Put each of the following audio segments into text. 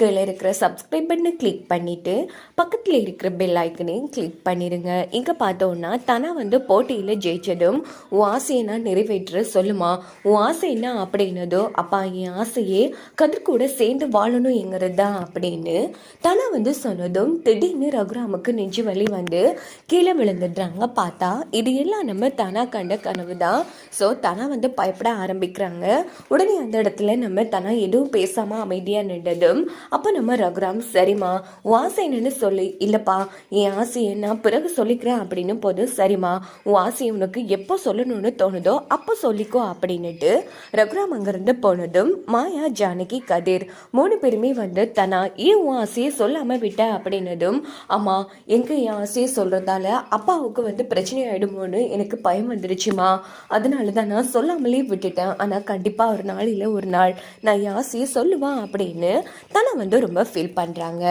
கீழே இருக்கிற சப்ஸ்கிரைப் பண்ணு கிளிக் பண்ணிவிட்டு பக்கத்தில் இருக்கிற பெல் ஐக்கனையும் கிளிக் பண்ணிடுங்க இங்கே பார்த்தோன்னா தனா வந்து போட்டியில் ஜெயிச்சதும் உன் ஆசையை நான் நிறைவேற்ற சொல்லுமா? உன் ஆசை என்ன அப்படின்னதோ அப்பா என் ஆசையே கதிர் கூட சேர்ந்து வாழணுங்கிறது தான் அப்படின்னு தனா வந்து சொன்னதும் திடீர்னு ரகுராமுக்கு நெஞ்சு வலி வந்து கீழே விழுந்துடுறாங்க. பார்த்தா இது எல்லாம் நம்ம தனா கண்ட கனவு தான் ஸோ தனா வந்து பயப்பட ஆரம்பிக்கிறாங்க. உடனே அந்த இடத்துல நம்ம தனா எதுவும் பேசாமல் அமைதியாக நின்றதும் அப்போ நம்ம ரகுராம் சரிம்மா உன் ஆசை என்னன்னு சொல்லி இல்லைப்பா என் ஆசையை நான் பிறகு சொல்லிக்கிறேன் அப்படின்னு போது சரிம்மா உன் ஆசையை உனக்கு எப்போ சொல்லணும்னு தோணுதோ அப்போ சொல்லிக்கோ அப்படின்னுட்டு ரகுராம் அங்கேருந்து போனதும் மாயா ஜானகி கதிர் மூணு பேருமே வந்து தனா ஏன் உன் ஆசையை சொல்லாமல் விட்ட அப்படின்னதும் அம்மா எங்க என் ஆசையை சொல்கிறதால அப்பாவுக்கு வந்து பிரச்சனை ஆகிடுமோன்னு எனக்கு பயம் வந்துருச்சுமா. அதனால தான் நான் சொல்லாமலே விட்டுட்டேன். ஆனால் கண்டிப்பாக ஒரு நாளில் ஒரு நாள் நான் என் ஆசையை சொல்லுவேன் அப்படின்னு தனா வந்து ரொம்ப ஃபீல் பண்ணுறாங்க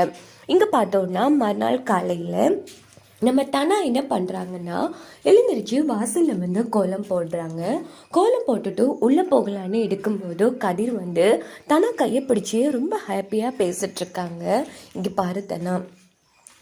இங்கே பார்த்தோன்னா மறுநாள் காலையில் நம்ம தனா என்ன பண்ணுறாங்கன்னா எழுந்திரிச்சு வாசலில் வந்து கோலம் போடுறாங்க. கோலம் போட்டுட்டு உள்ளே போகலான்னு எடுக்கும்போது கதிர் வந்து தனா கையை பிடிச்சி ரொம்ப ஹாப்பியாக பேசிகிட்ருக்காங்க இங்கே பாரு தனா.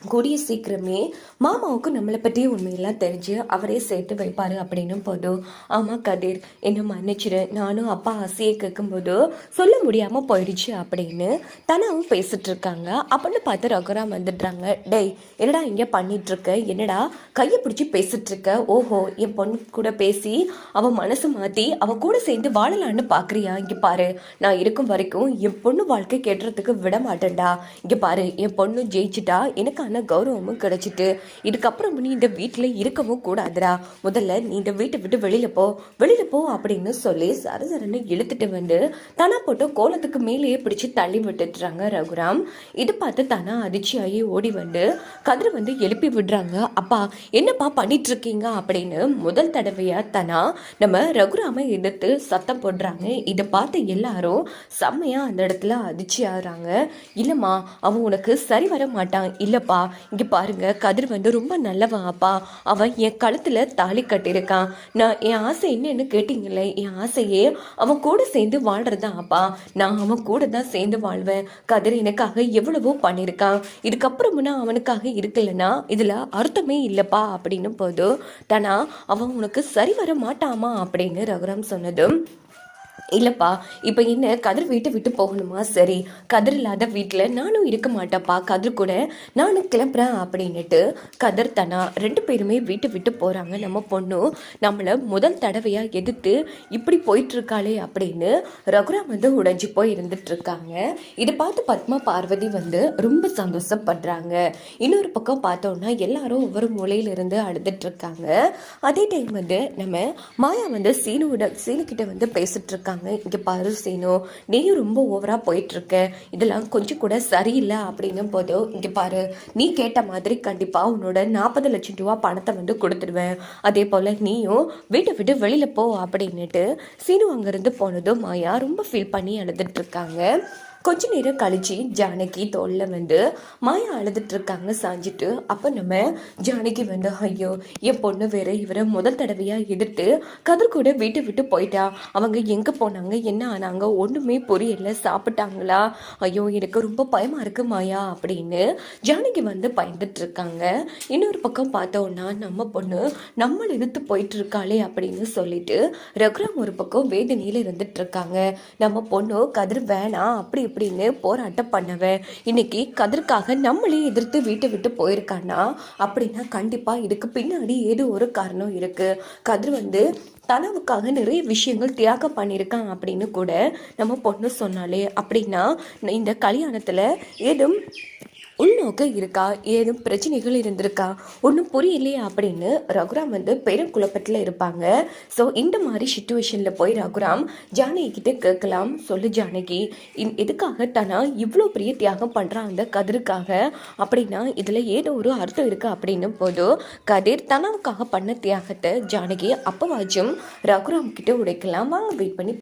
கூடிய சீக்கிரமே மாமாவுக்கு நம்மளை பற்றி உண்மையெல்லாம் தெரிஞ்சு அவரே சேர்த்து வைப்பார் அப்படின்னும் போதும் ஆமாம் கதிர் என்ன மன்னிச்சிரு. நானும் அப்பா ஆசையை கேட்கும்போது சொல்ல முடியாமல் போயிடுச்சு அப்படின்னு தனாவும் பேசிகிட்டு இருக்காங்க. அப்படின்னு பார்த்து ரகுராம் வந்துடுறாங்க. டேய் என்னடா இங்கே பண்ணிகிட்ருக்க என்னடா கையை பிடிச்சி பேசிகிட்ருக்க ஓஹோ என் பொண்ணு கூட பேசி அவன் மனசு மாற்றி அவன் கூட சேர்ந்து வாழலான்னு பார்க்குறியா இங்கே பாரு நான் இருக்கும் வரைக்கும் என் பொண்ணு வாழ்க்கை கேட்டுறதுக்கு விட மாட்டேன்டா. இங்கே பாரு என் பொண்ணு ஜெயிச்சிட்டா எனக்கு எனக்கான கௌரவமும் கிடைச்சிட்டு இதுக்கப்புறம் நீ இந்த வீட்டில் இருக்கவும் கூடாதுடா. முதல்ல நீ இந்த வீட்டை விட்டு வெளியில் போ. வெளியில் போ அப்படின்னு சொல்லி சரசரன்னு இழுத்துட்டு வந்து தனா போட்டு கோலத்துக்கு மேலேயே பிடிச்சி தள்ளி விட்டுட்டுறாங்க ரகுராம். இது பார்த்து தனா அதிர்ச்சியாகி ஓடி வந்து கதிர் வந்து எழுப்பி விடுறாங்க. அப்பா என்னப்பா பண்ணிட்டு இருக்கீங்க அப்படின்னு முதல் தடவையா தனா நம்ம ரகுராமை எதிர்த்து சத்தம் போடுறாங்க. இதை பார்த்து எல்லாரும் செம்மையா அந்த இடத்துல அதிர்ச்சி ஆகுறாங்க இல்லைம்மா அவன் உனக்கு சரி வர மாட்டான். இல்லைப்பா இங்கே பாருங்க கதிர் வந்து ரொம்ப நல்லவன் அப்பா. அவன் என் கழுத்தில் தாலி கட்டியிருக்கான். நான் என் ஆசை என்னன்னு கேட்டீங்களே என் ஆசையே அவன் கூட சேர்ந்து வாழ்கிறதான் அப்பா. நான் அவன் கூட தான் சேர்ந்து வாழ்வேன். கதிர் எனக்காக எவ்வளவோ பண்ணியிருக்கான். இதுக்கப்புறமும் நான் அவனுக்காக இருக்கலைன்னா இதில் அர்த்தமே இல்லைப்பா அப்படின்னு போதும் தானா அவன் உனக்கு சரி வர மாட்டாமா அப்படின்னு ரகுராம் சொன்னதும் இல்லைப்பா இப்போ என்ன கதிர் வீட்டை விட்டு போகணுமா? சரி கதிர் இல்லாத வீட்டில் நானும் இருக்க மாட்டேப்பா கதிர் கூட. நானும் கிளம்புறேன் அப்படின்னுட்டு கதிர் தனா ரெண்டு பேருமே வீட்டை விட்டு போகிறாங்க நம்ம பொண்ணு நம்மளை முதல் தடவையாக எதிர்த்து இப்படி போயிட்டுருக்காளே அப்படின்னு ரகுராம் வந்து உடைஞ்சு போய் இருந்துட்டுருக்காங்க. இதை பார்த்து பத்மா பார்வதி வந்து ரொம்ப சந்தோஷப்படுறாங்க. இன்னொரு பக்கம் பார்த்தோன்னா எல்லாரும் ஒவ்வொரு மூலையிலிருந்து அழுதுட்டுருக்காங்க. அதே டைம் வந்து நம்ம மாயா வந்து சீனுவோட சீனுக்கிட்ட வந்து பேசிகிட்ருக்காங்க சொல்கிறாங்க இங்கே பாரு சீனு நீயும் ரொம்ப ஓவராக போயிட்டுருக்க. இதெல்லாம் கொஞ்சம் கூட சரியில்லை அப்படின்னும் போதும் இங்கே பாரு நீ கேட்ட மாதிரி கண்டிப்பாக உன்னோட நாற்பது லட்சம் ரூபா பணத்தை வந்து கொடுத்துடுவேன் அதே போல் நீயும் வீட்டை விட்டு வெளியில் போ அப்படின்னுட்டு சீனு அங்கேருந்து போனதும் மாயா ரொம்ப ஃபீல் பண்ணி அழுதுட்டு இருக்காங்க. கொஞ்ச நேரம் கழிச்சு ஜானகி தோல்ல வந்து மாயா அழுதுட்டு இருக்காங்க சாஞ்சிட்டு. அப்போ நம்ம ஜானகி வந்து ஐயோ என் பொண்ணு வேற இவரை முதல் தடவையா எதிர்த்து கதிர் கூட வீட்டை விட்டு போயிட்டா. அவங்க எங்க போனாங்க? என்ன ஆனாங்க? ஒண்ணுமே புரியல. சாப்பிட்டாங்களா? ஐயோ எனக்கு ரொம்ப பயமா இருக்கு மாயா அப்படின்னு ஜானகி வந்து பயந்துட்டு இருக்காங்க. இன்னொரு பக்கம் பார்த்தோம்னா நம்ம பொண்ணு நம்மளை எதிர்த்து போயிட்டு இருக்காளே அப்படின்னு சொல்லிட்டு ரகுராம் ஒரு பக்கம் வேதனையில இருந்துட்டு இருக்காங்க. நம்ம பொண்ணு கதிர் வேணாம். அப்படி இப்படின்னு போராட்டம் பண்ணவன் இன்னைக்கு கதிர்க்காக நம்மளே எதிர்த்து வீட்டை விட்டு போயிருக்கானா? அப்படின்னா கண்டிப்பாக இதுக்கு பின்னாடி ஏதோ ஒரு காரணம் இருக்குது கதிர் வந்து தனவுக்காக நிறைய விஷயங்கள் தியாகம் பண்ணியிருக்கான் அப்படின்னு கூட நம்ம பொண்ணு சொன்னாலே. அப்படின்னா இந்த கல்யாணத்தில் ஏதும் உள்நோக்கு இருக்கா? ஏதும் பிரச்சனைகள் இருந்திருக்கா? ஒன்றும் புரியலையே அப்படின்னு ரகுராம் வந்து பெரும் குழப்பத்தில் இருப்பாங்க. ஸோ இந்த மாதிரி சுச்சுவேஷனில் போய் ரகுராம் ஜானகிக்கிட்ட கேட்கலாம். சொல்லு ஜானகி இன் எதுக்காக தானா இவ்வளோ பெரிய தியாகம் பண்ணுறான் அந்த கதிருக்காக? அப்படின்னா இதில் ஏதோ ஒரு அர்த்தம் இருக்குது அப்படின்னு போதும் கதிர் தனவுக்காக பண்ண தியாகத்தை ஜானகி அப்பவாச்சும் ரகுராம் கிட்ட உடைக்கலாம். வாங்க வெயிட் பண்ணி